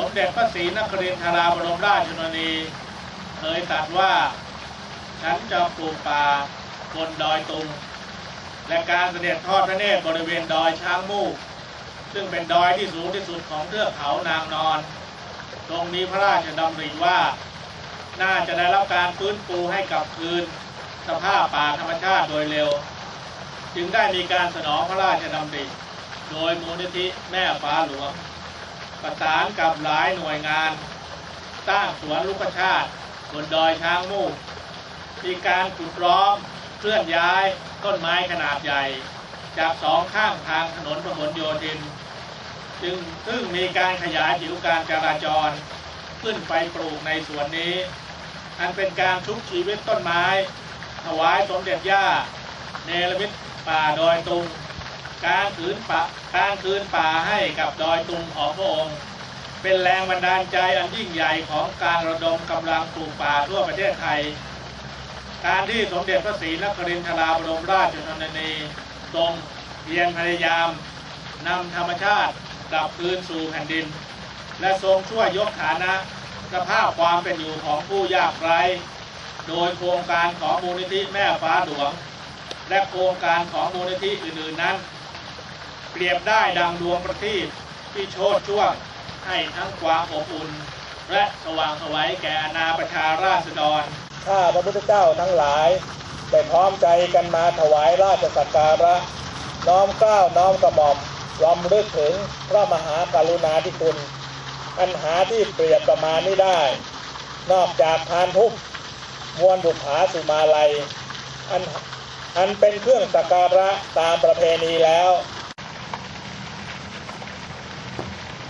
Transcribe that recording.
สมเด็จพระศรีนครินทราบรมราชชนนีเคยตรัสว่า ฉันจะปลูกป่าบนดอยตุง และการเสด็จทอดพระเนตรบริเวณดอยช้างมูก ซึ่งเป็นดอยที่สูงที่สุดของเทือกเขานางนอน ตรงนี้พระราชดำริว่า น่าจะได้รับการฟื้นฟูให้กลับคืน สภาพป่าธรรมชาติโดยเร็ว จึงได้มีการสนองพระราชดำริโดยมูลนิธิแม่ฟ้าหลวง ประสานกับหลายหน่วยงาน สร้างสวนลูกชาติบนดอยช้างมูกมีการขุดล้อมเคลื่อนย้ายต้นไม้ขนาดใหญ่ จากสองข้างทางถนนพหลโยธิน จึงซึ่งมีการขยายผิวการจราจร ขึ้นไปปลูกในสวนนี้ อันเป็นการชุบชีวิตต้นไม้ ถวายสมเด็จย่า เนรมิตป่าดอยตุง การคืนป่าการคืนป่าให้กับดอยตุงของพระองค์ เป็นแรงบันดาลใจอันยิ่งใหญ่ของการระดมกำลังปลูกป่าทั่วประเทศไทย การที่สมเด็จพระศรีนครินทราบรมราชชนนีทรงเพียรพยายามนำธรรมชาติกลับคืนสู่แผ่นดิน และทรงช่วยยกฐานะสภาพความเป็นอยู่ของผู้ยากไร้ โดยโครงการของมูลนิธิแม่ฟ้าหลวง และโครงการของมูลนิธิอื่นๆนั้น เปรียบได้ดังดวงประทีปที่โชดช่วงให้ทั้งความอบอุ่น และสว่างสวัยแก่อาณาประชาราษฎร ข้าพระพุทธเจ้าทั้งหลายได้พร้อมใจกันมาถวายราชสักการะ น้อมเกล้าวน้อมกระหม่อมรำลึกถึงพระมหากรุณาธิคุณ อันหาที่เปรียบประมาณไม่ได้ นอกจากทานทุกมวลบุภาสุมาลัย อันอันเป็นเครื่องสักการะตามประเพณีแล้ว